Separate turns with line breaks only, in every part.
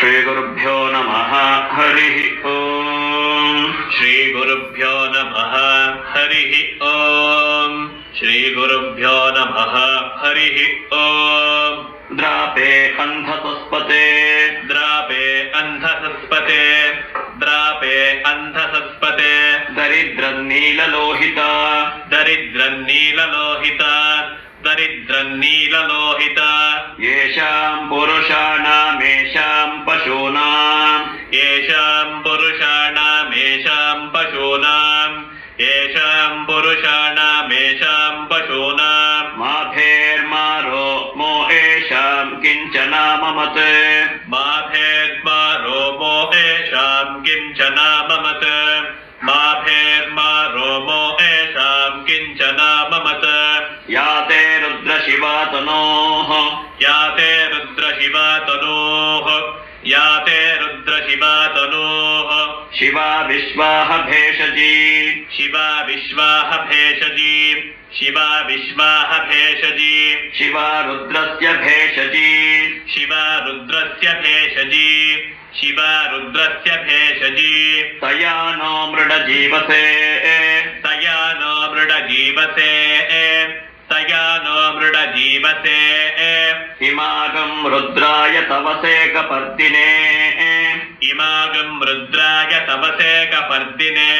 श्रीगुरुभ्यो नमः, हरिः ओम्। श्रीगुरुभ्यो नमः, हरिः ओम्। श्रीगुरुभ्यो नमः, हरिः ओम्। द्रापे अन्धसस्पते। द्रापे अन्धसस्पते। द्रापे अन्धसस्पते। दरिद्रन्नीललोहिता। दरिद्रन्नीललोहिता। दरिद्रन्नीललोहिता। येषाम् पुरुषाणामेषाम् पशूनाम् येषाम् पुरुषाणामेषाम् पशूनाम् येषाम् पुरुषाणामेषाम् पशूनाम् माभेर्मारो मो येषाम् किञ्चना ममत् रुद्रशिवातनोः या ते रुद्रशिवातनोः शिवा विश्वाह भेषजी। शिवा विश्वाह भेषजी। शिवा विश्वाह भेषजी। शिवा रुद्रस्य भेषजी। शिवा रुद्रस्य भेषजी। शिवा रुद्रस्य भेषजी। तया नो मृडजीवसे। तया नो मृडजीवसे तया नो मृडजीवसे इमागम् रुद्राय तवसे कपर्दिने इमागम् रुद्राय तवसे कपर्दिने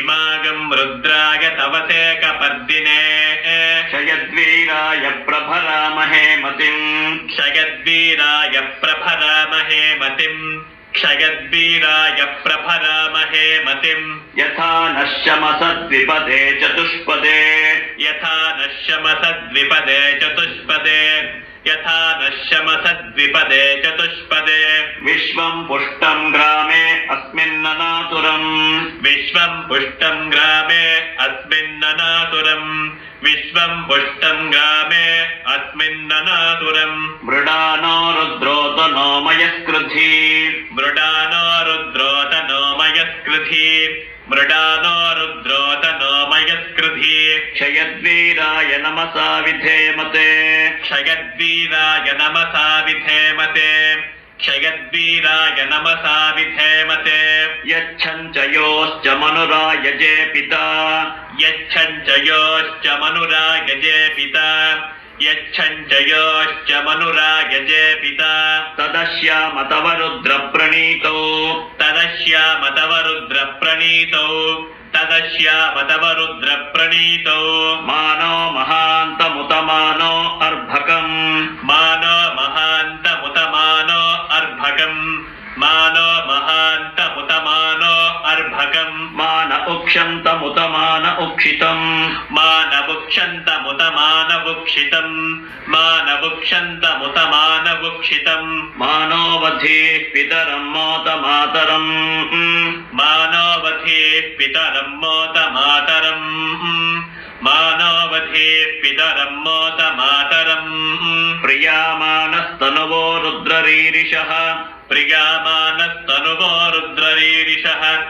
इमागम् रुद्राय तवसे कपर्दिने शयद्वीराय प्रभरामहे मतिम् क्षयद्वीराय प्रभरामहे मतिम् क्षयद्वीराय प्रभरामहे मतिम् यथा नश्यमसद्विपदे चतुष्पदे यथा नश्यमसद्विपदे चतुष्पदे यथा नश्यमसद्विपदे चतुष्पदे। विश्वम् पुष्टम् ग्रामे अस्मिन्ननातुरम् विश्वम् पुष्टम् ग्रामे अस्मिन्ननातुरम् विश्वम् पुष्टम् ग्रामे अस्मिन्ननातुरम् मृडानो रुद्रोतनो मयस्कृधी। मृडानो रुद्रोतनो मयस्कृधी मृडानो रुद्रोतनो मयस्कृधी क्षयद्वीराय नमसा विधेमते क्षयद्वीराय नमसा विधेमते क्षयद्वीराय नमसा विधेमते यच्छञ्चयोश्च मनुरायजे पिता यच्छञ्चयोश्च मनुरायजे पिता యచ్చంచయోశ్చ మనురాగజే పిత తదశ్యామతవ రుద్ర ప్రణీతౌ తదశ్యామతవ రుద్ర ప్రణీతౌ తదశ్యామతవ రుద్ర ప్రణీతౌ మానో మహాంతముత మానో అర్భకం మానో మహాంత మానో మహాంతముతమానో అర్భకం మాన ఉక్షంతముతమాన ఉక్షితం మాన ఉక్షంతముతమాన ఉక్షితం మాన ఉక్షంతముతమాన ఉక్షితం మానోవధి పితరం మోత మాతరం మానోవధి పితరం మోత మాతరం మానవధే పితరం మోత మాతరం ప్రియామానస్తనవో రుద్రరీరిష प्रियामानस्तनुवो रुद्ररीरिषः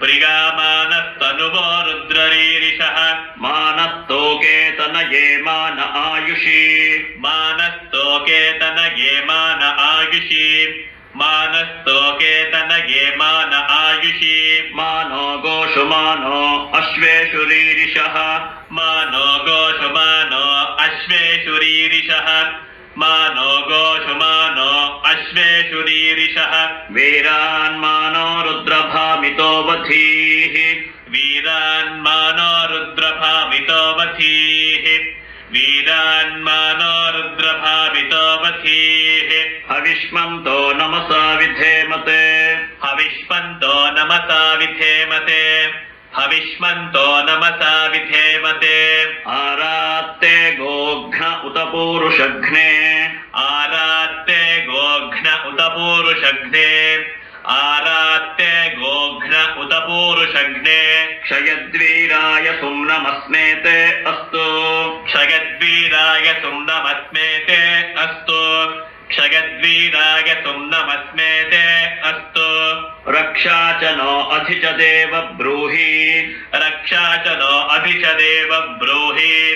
प्रियामानस्तनुवो रुद्ररीरिषः मानस्तोकेतनये मान आयुषी। मानस्तोकेतनये मान आयुषी। मानस्तोकेतनये मान आयुषी। मानो गोषु मानो अश्वेषु रीरिषः। मानो गोषु मानो अश्वेषु रीरिषः। मानो गोषु मानो अश्वेषु रीरिषः वीरान्मानो रुद्रभामितो वधीः वीरान्मानो रुद्रभामितो वधीः वीरान्मानो रुद्रभावितो वधीः हविष्मन्तो नमसा विधेमते हविष्मन्तो नमसा विधेमते हविष्मन्तो नमसा विधेमते आरात्ते गोघ्न उत पूरुषघ्ने आरात्ते गोघ्न उत पूरुषघ्ने आरात्ते गोघ्न उत पूरुषघ्ने क्षयद्वीराय सुम्नमस्मेते अस्तु। क्षयद्वीराय सुम्नमस्मेते अस्तु। क्षयद्वीराय सुम्नमस्मेते अस्तु। रक्षा च नो अधि च देव ब्रूहि। रक्षा च नो अधि च देव ब्रूहि।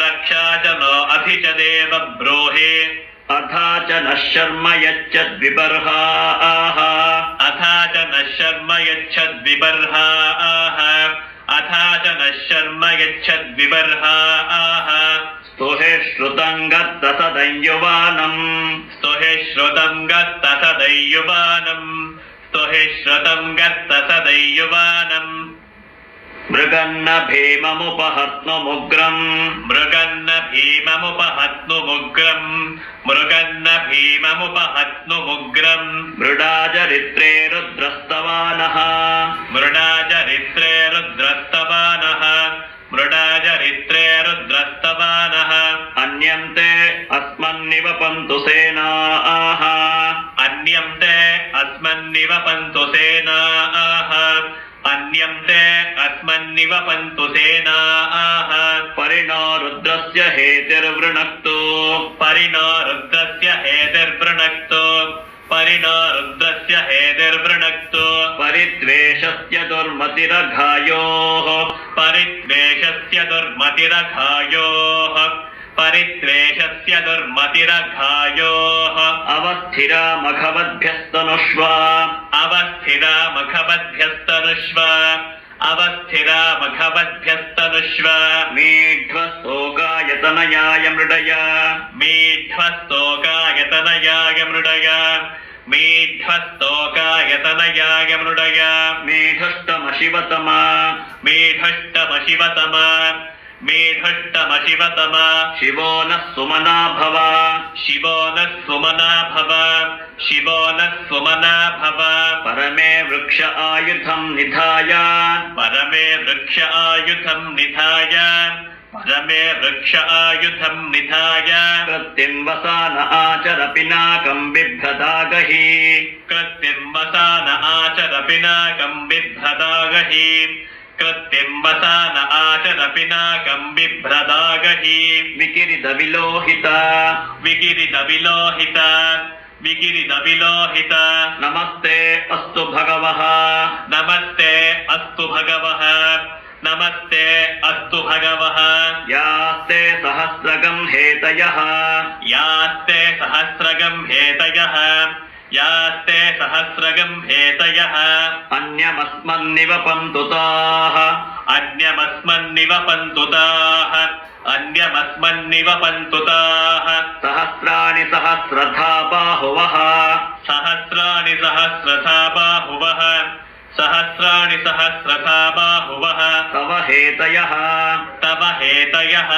रक्षा च नो अधि च देव ब्रूहि।
अथा च नः शर्म यच्छद्विबर्हाः
अथा च नः शर्म यच्छद्विबर्हाः अथा च नः शर्म यच्छद्विबर्हाः
स्तुहे श्रुतं गत्तसदञ्युवानम्
स्तुहि श्रुतं गत्तसदैयुवानम् स्तुहि श्रुतं गत्तसदैयुवानम्
మృగన్న భీమముపహత్నుముగ్రం
మృగన్న భీమముపహత్నుముగ్రం మృగన్న భీమముపహత్నుముగ్రం
మృడాచరిత్రే రుద్రస్తవాన
మృడాచరిత్రే రుద్రస్తవాన మృడాచరిత్రే రుద్రస్తవాన
అన్యంతే అస్మన్నివ పంతు
సేనా. అన్యంతే అస్మన్నివ పంతు సేనా. అన్యం తే ఆత్మన్నివ
పంతు సేనాః పరిణా
రుద్రస్య హేతిర్వృణక్తు పరిణా రుద్రస్య హేతిర్వృణక్తు పరిణా
రుద్రస్య హేతిర్వృణక్తు
పరిద్వేషస్య దుర్మతిరఘాయోః పరిద్వేషస్య దుర్మతిరఘాయోః परिद्वेषस्य दुर्मतिरघायोः
अवस्थिरामघवद्भ्यस्तनुष्वा
अवस्थिरामखवद्भ्यस्तनुष्व अवस्थिरामखवद्भ्यस्तनुष्व
मीढ्वस्तोकायतनयाय मृडय
मीढ्वस्तोकायतनयाय मृडय मीढ्वस्तोकायतनयाय मृडय
मेढष्टमशिवतम
मेढष्टमशिवतम मेढष्टमशिवतम
शिवो नः सुमना भव
शिवो नः सुमना भव शिवो नः सुमना भव
परमे वृक्ष आयुधम् निधाय।
परमे वृक्ष आयुधं निधाय। परमे वृक्ष आयुधं निधाय।
कृत्तिम् वसान आचर पिनाकम् बिभ्रदागहि।
कृत्तिं वसान आचर पिनाकं बिभ्रदागहि। కృత్తింబసా నాశనపి నాగం బిభ్రదాగహి వికిరిద
విలోహిత
వికిరిద విలోహిత
వికిరిద విలోహిత నమస్తే
అస్తు భగవః. నమస్తే అస్తు భగవః. నమస్తే
అస్తు భగవః. యాస్తే
సహస్రగం హేతయః. యాస్తే సహస్రగం హేతయః. यास्ते सहस्रगं हेतयः।
अन्यमस्मन्निवपन्तु ताः
अन्यमस्मन्निवपन्तु ताः अन्यमस्मन्निवपन्तु ताः
सहस्राणि सहस्रथा बाहुवः
सहस्राणि सहस्रथा बाहुवः सहस्राणि सहस्रथा बाहुवः
तव हेतयः।
तव हेतयः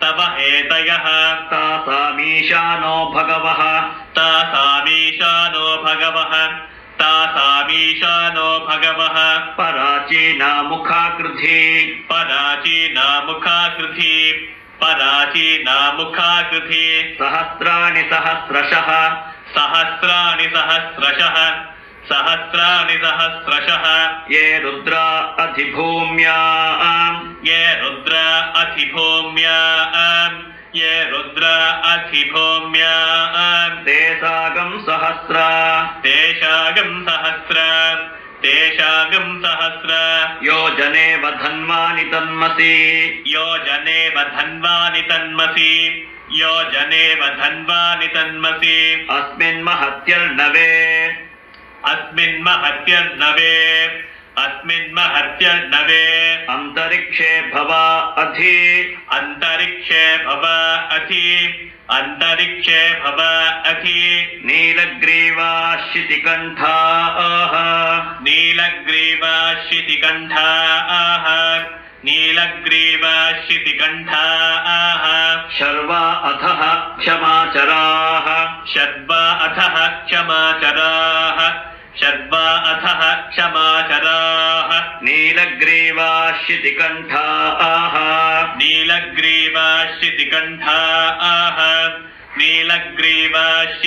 तव हेतयः
तासामीशानो भगवः।
तासामीशानो भगवः। तासामीशानो भगवः।
पराचीना मुखाकृधि।
पराचीनामुखाकृति पराचीनामुखाकृति
सहस्राणि सहस्रशः।
सहस्राणि सहस्रशः सहस्राणि सहस्रशः
ये रुद्रा अधिभूम्याम्
ये रुद्र अधिभूम्या ये रुद्र अधिभूम्या
ते सागम् सहस्रा
तेषागं सहस्र तेषागं सहस्र
योजने वधन्वानि तन्मसि
योजनेव धन्वानि तन्मसि योजनेव धन्वानि तन्मसि
अस्मिन् महत्यर्णवे
अस्मिन् महत्यर्नवे अस्मिन् महत्यर्नवे
अन्तरिक्षे भवा अधि।
अन्तरिक्षे भव अधि। अन्तरिक्षे भव अधि।
नीलग्रीवाशितिकण्ठाः
नीलग्रीवाशितिकण्ठा आह नीलग्रीवाशितिकण्ठा आह
शर्वा अधः क्षमाचराः।
शर्वा अथः क्षमाचराः। शर्वा अथः क्षमाचराः
नीलग्रीवाशितिकण्ठाः
नीलग्रीवाशितिकण्ठा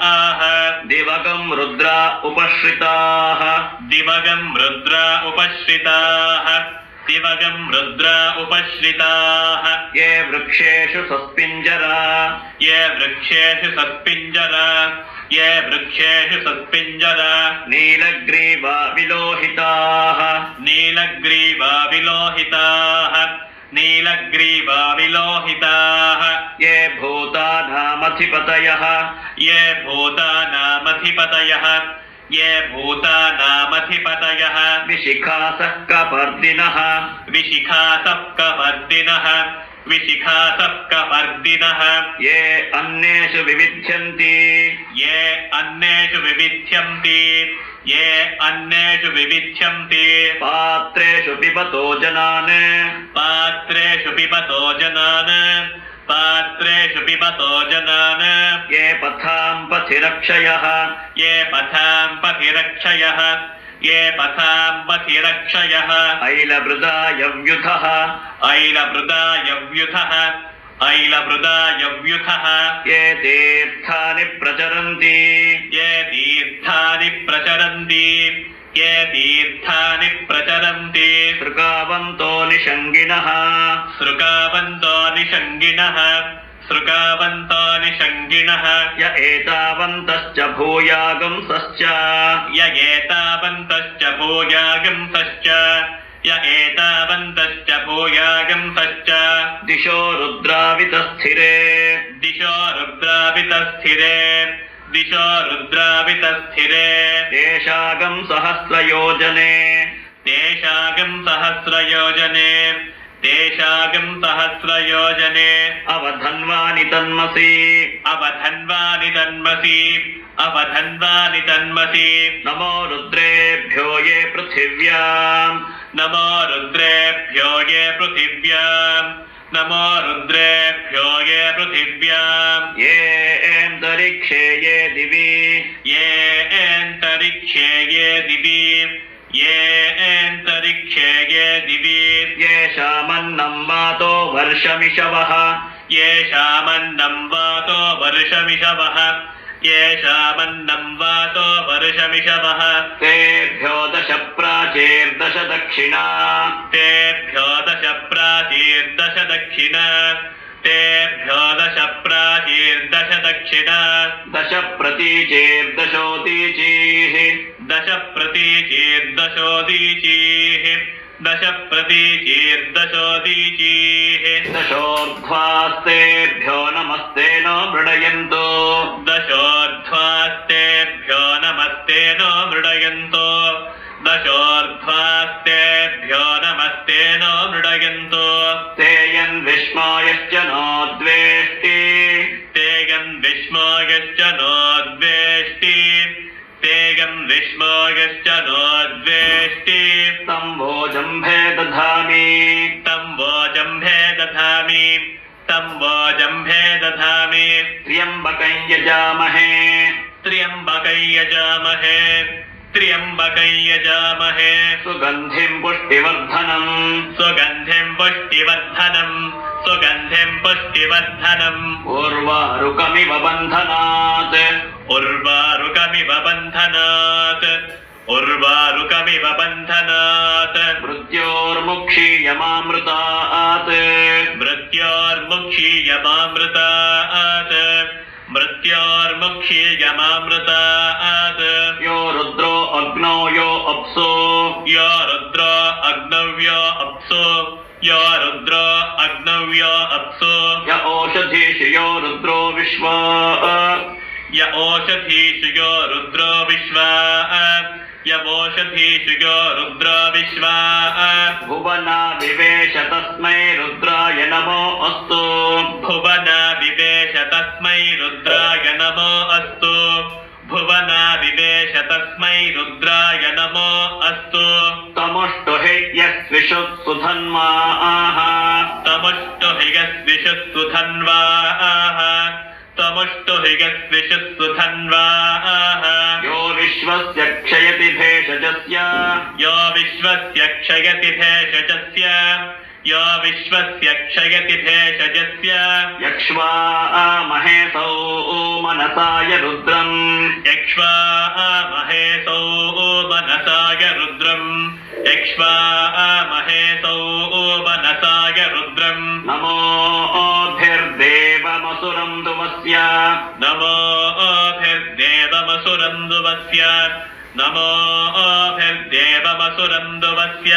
आह
दिवगम् रुद्रा उपश्रिताः।
दिवगं रुद्र उपश्रिताः। दिवगं रुद्र उपश्रिताः।
ये वृक्षेषु सस्पिञ्जरा
ये वृक्षेषु सत्पिञ्जरा ये वृक्षेषु सत्पिञ्जरा
नीलग्रीवा विलोहिताः
नीलग्रीवा विलोहिताः नीलग्रीवा विलोहिताः
ये भूतानामधिपतयः।
ये भूतानामधिपतयः। ये भूतानामधिपतयः।
विशिखासः कपर्दिनः
विशिखासप्कपर्दिनः विशिखासप्कपर्दिनः
ये अन्येषु विविध्यन्ति।
ये अन्येषु विविध्यन्ति। ये अन्येषु विविध्यन्ति।
पात्रेषु पिबतो जनान्।
पात्रेषु पिबतो जनान्। पात्रेषु पिबतो जनान्।
ये पथां पथिरक्षयः।
ये पथां पथिरक्षयः। ये पथां पथिरक्षयः
ऐलवृदायव्युधः
ऐलभृदायव्युधः ऐलभृदायव्युधः
ये तीर्थानि प्रचरन्ति।
ये तीर्थानि प्रचरन्ति। ये तीर्थानि प्रचरन्ति।
सृकावन्तो निषङ्गिणः
सृकावन्तो निषङ्गिणः सृकावन्तो निषङ्गिणः
य एतावन्तश्च भूयागंसश्च।
य एतावन्तश्च भूयागंसश्च। य एतावन्तश्च भूयागंसश्च।
दिशो रुद्रावितस्थिरे।
दिशो रुद्रावितस्थिरे। दिशो रुद्रावितस्थिरे।
तेषागं सहस्रयोजने
तेषागं सहस्रयोजने तेषागं सहस्रयोजने।
अवधन्वानि तन्मसि।
अवधन्वानि तन्मसि। अवधन्वानि तन्मसि।
नमो रुद्रेभ्यो ये पृथिव्याम्।
नमो रुद्रेभ्यो ये पृथिव्याम्। नमो रुद्रेभ्यो ये पृथिव्याम्।
ये एन्तरिक्षे ये दिवि।
ये एन्तरिक्षे ये दिवि। ये एन्तरिक्षे ये दिवि।
वातो वर्षमिषवः।
येषामन्नं वातो वर्षमिषवः। येषामन्नं वातो वर्षमिषवः।
तेभ्यो दश प्राचीर्दश दक्षिणा।
तेभ्यो दश प्राचीर्दश दक्षिण। तेभ्यो दश प्राचीर्दश दक्षिण।
दश प्रतीचीर्दशोतीचीः।
दश प्रतीचीर्दशोदीचीः दश प्रतीचीर्दशोदीचीः
दशोर्ध्वास्तेभ्यो नमस्ते नो मृडयन्तु।
दशोर्ध्वास्तेभ्यो नमस्ते नो मृडयन्तो। दशोर्ध्वास्तेभ्यो विष्मोगश्च नोद्वेष्टि
तं वोजम्भे दधामि
तं वोजम्भे दधामि तं वोजम्भे दधामि
त्र्यम्बकं यजामहे
त्र्यम्बकै यजामहे त्र्यम्बकै यजामहे
सुगन्धिं पुष्टिवर्धनम्
सुगन्धिं पुष्टिवर्धनम् सुगन्धिं पुष्टिवर्धनम्
उर्वारुकमिव बन्धनात्
उर्वारुकमिव बन्धनात् उर्वारुकमिव बन्धनात्
मृत्योर्मुक्षीयमामृतात्।
मृत्योर्मुक्षीयमामृतात्। मृत्योर्मुक्षीयमामृतात्।
यो रुद्रो अग्नौ यो अप्सो।
यो रुद्र अग्नव्य अप्सु। यो रुद्र अग्नव्य अप्सु।
य ओषधीषु यो रुद्रो विश्वा।
य ओषधीषु यो रुद्रो विश्वा। यवोषधीषु यो रुद्र विश्वा
भुवना विवेश तस्मै रुद्राय नमो अस्तु।
भुवन विवेश तस्मै रुद्राय नमो अस्तु। भुवन विवेश तस्मै रुद्राय नमो अस्तु।
तमुष्टुहि यस्विषुत्सु धन्वाः
तमुष्टु हिगस्विषुस्सु धन्वाः तमुष्टु
यो विश्वस्य क्षयति भेषजस्य।
यो विश्वस्य क्षयति भेषजस्य। यो विश्वस्य क्षयति भेषजस्य।
यक्ष्वा महेशौ मनसाय रुद्रम्
यक्ष्वा महेशौ मनसाय रुद्रम् यक्ष्वा महेशौ मनसाय रुद्रम्
नमोभिर्देवमसुरम् दुमस्य
नमोभिर्देवमसुरन्दुवस्य नमोऽभिर्देवमसुरम् दुवस्य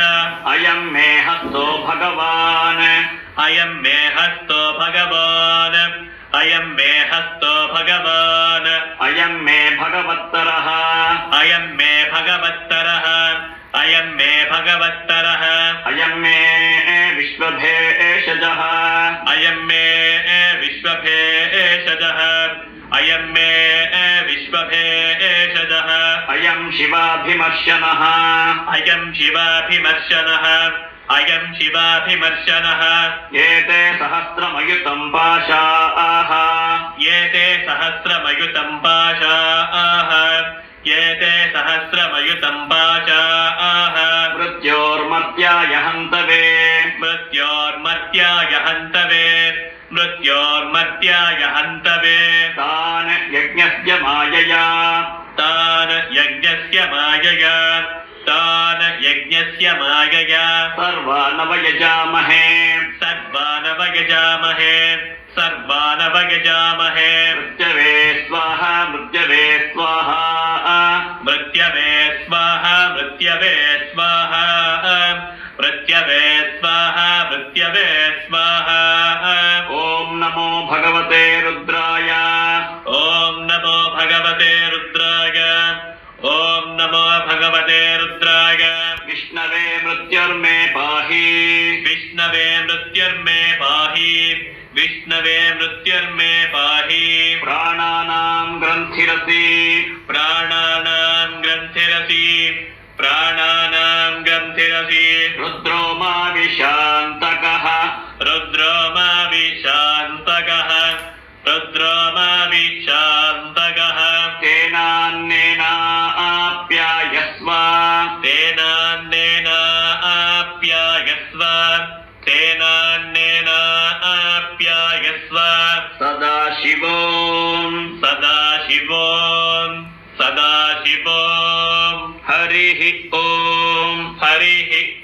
अयं मे हस्तो भगवान्।
अयं मे हस्तो भगवान्। अयं मे हस्तो भगवान्।
अयं मे भगवत्तरः।
अयं मे भगवत्तरः। अयं मे भगवत्तरः।
अयं मे विश्वभेषजः।
अयं मे विश्वभेषजः अयं मे विश्वभेषजः
अयं शिवाभिमर्शनः।
अयं शिवाभिमर्शनः। अयं शिवाभिमर्शनः।
एते सहस्रमयुतं पाशाः।
एते सहस्रमयुतं पाशाः। एते सहस्रमयुतं पाशाः।
मृत्योर्मर्त्याय हन्तवे
मृत्योर्मर्त्याय हन्तवे
तान् यज्ञस्य मायया।
तान् यज्ञस्य मायया। तान् यज्ञस्य मायया।
सर्वानवयजामहे।
सर्वानवयजामहे। सर्वानवयजामहे।
मृत्यवे स्वाहा मृत्यवे स्वाहा।
मृत्यवे स्वाहा मृत्यवे स्वाहा। मृत्यवे स्वाहा मृत्यवे स्वाहा।
नमो भगवते रुद्राय।
ॐ नमो भगवते रुद्राय। ॐ नमो भगवते रुद्राय।
विष्णवे मृत्युर्मे पाहि।
विष्णवे मृत्युर्मे पाहि। विष्णवे मृत्युर्मे पाहि।
प्राणानां ग्रन्थिरसि।
प्राणानां ग्रन्थिरसि। प्राणानां ग्रन्थिरसि।
रुद्रो मा हरिः ॐ
हरिः